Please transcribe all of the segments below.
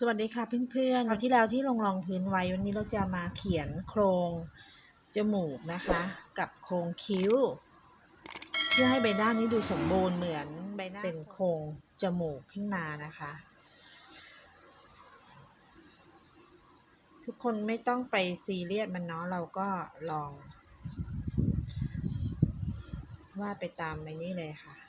สวัสดีค่ะเพื่อนๆคราวที่แล้วที่ลงรองพื้นไว้วันนี้เราจะมาเขียนโครงจมูกนะคะ กับโครงคิ้ว เพื่อให้ใบหน้านี้ดูสมบูรณ์เหมือนใบหน้าเป็นโครงจมูกขึ้นมานะคะ ทุกคนไม่ต้องไปซีเรียสมันเนาะเราก็ลอง วาดไปตามไปนี้เลยค่ะ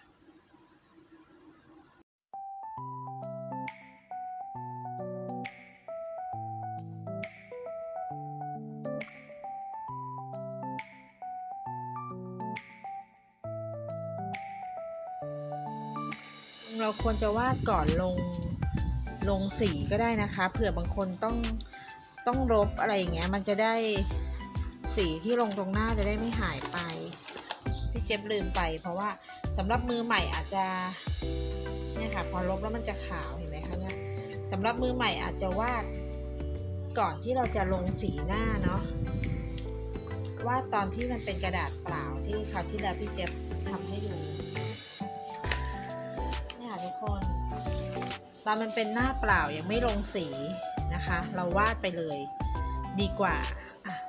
เราควรจะวาดก่อนลงลงสีก็ได้นะคะ เผื่อบางคนต้องต้องรบอะไรอย่างเงี้ย มันจะได้สีที่ลงตรงหน้าจะได้ไม่หายไป พี่เจ็บลืมไป เพราะว่าสำหรับมือใหม่อาจจะเนี่ยค่ะพอลบแล้วมันจะขาวเห็นไหมคะเนี่ยสำหรับมือใหม่อาจจะวาดก่อนที่เราจะลงสีหน้าเนาะวาดตอนที่มันเป็นกระดาษเปล่าที่คราวที่แล้วพี่เจ็บทำให้ดู ตอนมันเป็นหน้าเปล่ายังไม่ลงสีนะคะ เราวาดไปเลยดีกว่า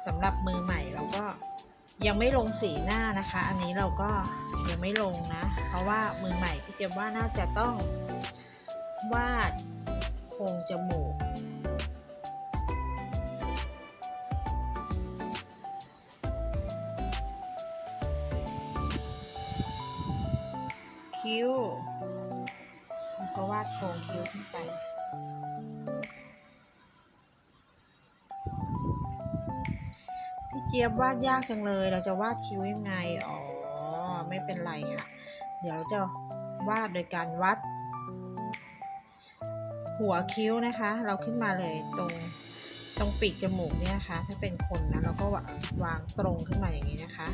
สำหรับมือใหม่เราก็ยังไม่ลงสีหน้านะคะ อันนี้เราก็ยังไม่ลงนะ เพราะว่ามือใหม่พี่เจมว่าน่าจะต้องวาดโครงจมูกคิ้ว ก็วาดโครงคิ้วขึ้นไป พี่เจี๊ยบวาดยากจังเลย เราจะวาดคิ้วยังไง อ๋อ ไม่เป็นไรค่ะ เดี๋ยวเราจะวาดโดยการวัด หัวคิ้วนะคะ เราขึ้นมาเลยตรงตรงปีกจมูกเนี่ยนะคะ ถ้าเป็นคนนะเราก็วางตรงขึ้นมาอย่างนี้นะคะ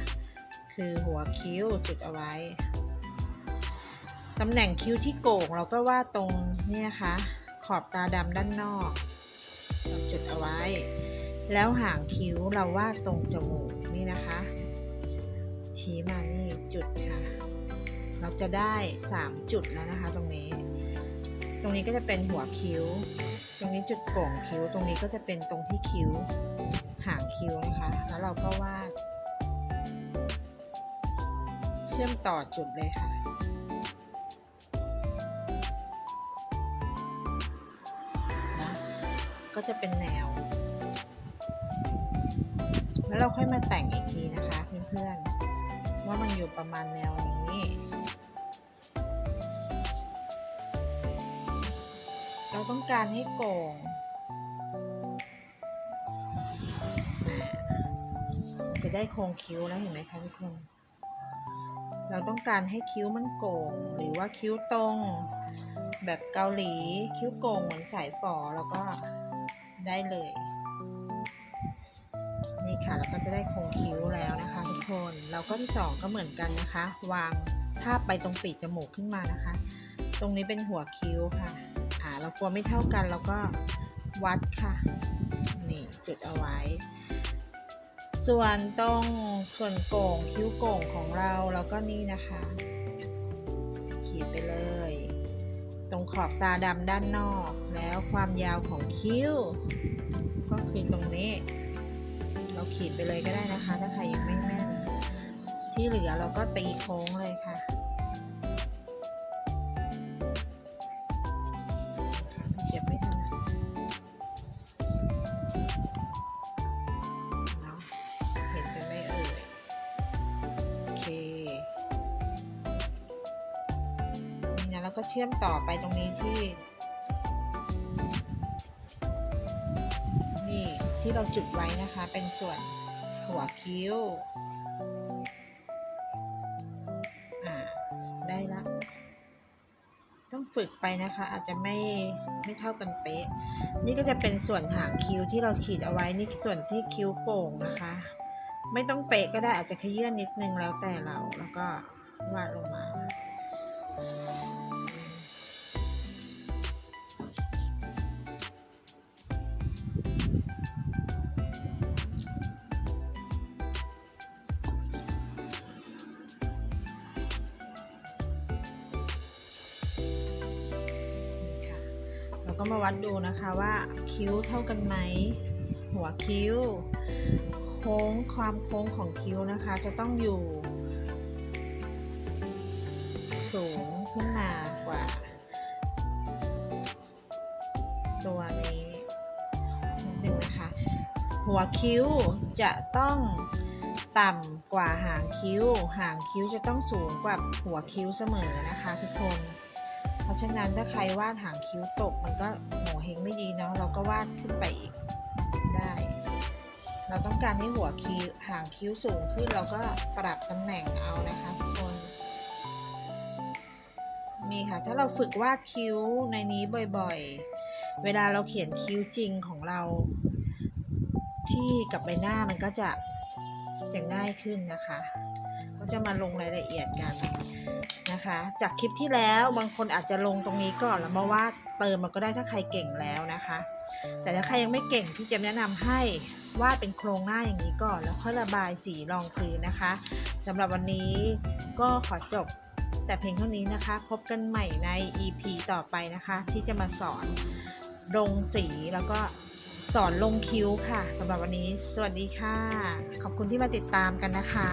คือหัวคิ้วจุดเอาไว้ ตำแหน่งคิ้วที่โก่งเราก็วาดตรงเนี่ยค่ะขอบตาดำด้านนอกเราจุดเอาไว้ แล้วหางคิ้วเราวาดตรงจมูกนี่นะคะ ชี้มานี่จุดค่ะ เราจะได้ 3 จุดแล้วนะคะ ตรงนี้ ตรงนี้ก็จะเป็นหัวคิ้ว ตรงนี้จุดโก่งคิ้ว ตรงนี้ก็จะเป็นตรงที่คิ้ว หางคิ้วนะคะ แล้วเราก็วาด เชื่อมต่อจุดเลยค่ะ จะเป็นแนว แล้วเราค่อยมาแต่งอีกทีนะคะเพื่อนๆ ว่ามันอยู่ประมาณแนวนี้เราต้องการให้โก่งจะได้โครงคิ้วแล้วเห็นไหมคะทุกคน เราต้องการให้คิ้วมันโก่ง หรือว่าคิ้วตรง แบบเกาหลี คิ้วโก่งเหมือนสายฝอแล้วก็ ได้เลย นี่ค่ะแล้วก็จะได้โครงคิ้วแล้วนะคะ ทุกคนแล้วก็ที่สองก็เหมือนกันนะคะ วางทาบไปตรงปีกจมูกขึ้นมานะคะ ตรงนี้เป็นหัวคิ้วค่ะอ่าเรากลัวไม่เท่ากันแล้วก็วัดค่ะนี่จุดเอาไว้ ส่วนตรงส่วนโก่งคิ้วโก่งของเราแล้วก็นี่นะคะ ขีดไปเลย ตรงขอบตาดำด้านนอก แล้วความยาวของคิ้ว ก็คือตรงนี้ เราขีดไปเลยก็ได้นะคะ ถ้าใครยังไม่แม่นที่เหลือเราก็ตีโค้งเลยค่ะ ชื่อมต่อไปตรงนี้ที่ นี่ที่เราจุดไว้นะคะ เป็นส่วนหัวคิ้วได้ละ ต้องฝึกไปนะคะ อาจจะไม่ไม่เท่ากันเป๊ะ นี่ก็จะเป็นส่วนหางคิ้วที่เราขีดเอาไว้นี่ส่วนที่คิ้วโป่งนะคะ ไม่ต้องเป๊ะก็ได้อาจจะขยื่นนิดนึงแล้วแต่เราแล้วก็วาดลงมา นี่ค่ะแล้วก็ก็มาวัดดูนะคะว่าคิ้วเท่ากันไหม หัวคิ้ว โค้งความโค้งของคิ้วนะคะ จะต้องอยู่ สูงขึ้นมากว่า ตัวนี้นิดนึงนะคะ หัวคิ้วจะต้องต่ำกว่าหางคิ้ว หางคิ้วจะต้องสูงกว่าหัวคิ้วเสมอนะคะทุกคน เพราะฉะนั้นถ้าใครวาดหางคิ้วตกมันก็โหเฮงไม่ดีเนาะเราก็วาดขึ้นไปอีกได้ เราต้องการให้หัวคิ้วหางคิ้วสูงขึ้นเราก็ปรับตำแหน่งเอานะคะ ค่ะ ถ้าเราฝึกวาดคิ้วในนี้บ่อยๆ เวลาเราเขียนคิ้วจริงของเรา ที่กับใบหน้ามันก็จะจะง่ายขึ้นนะคะก็จะมาลงรายละเอียดกันนะคะ จากคลิปที่แล้วบางคนอาจจะลงตรงนี้ก่อนแล้วมาวาดเติมมันก็ได้ถ้าใครเก่งแล้วนะคะ แต่ถ้าใครยังไม่เก่งพี่เจมแนะนำให้วาดเป็นโครงหน้าอย่างนี้ก่อน แล้วค่อยระบายสีรองพื้นนะคะสำหรับวันนี้ก็ขอจบ แต่เพียงเท่านี้นะคะ พบกันใหม่ใน EP ต่อไปนะคะ ที่จะมาสอนลงสีแล้วก็สอนลงคิ้วค่ะสำหรับวันนี้ สวัสดีค่ะ ขอบคุณที่มาติดตามกันนะคะ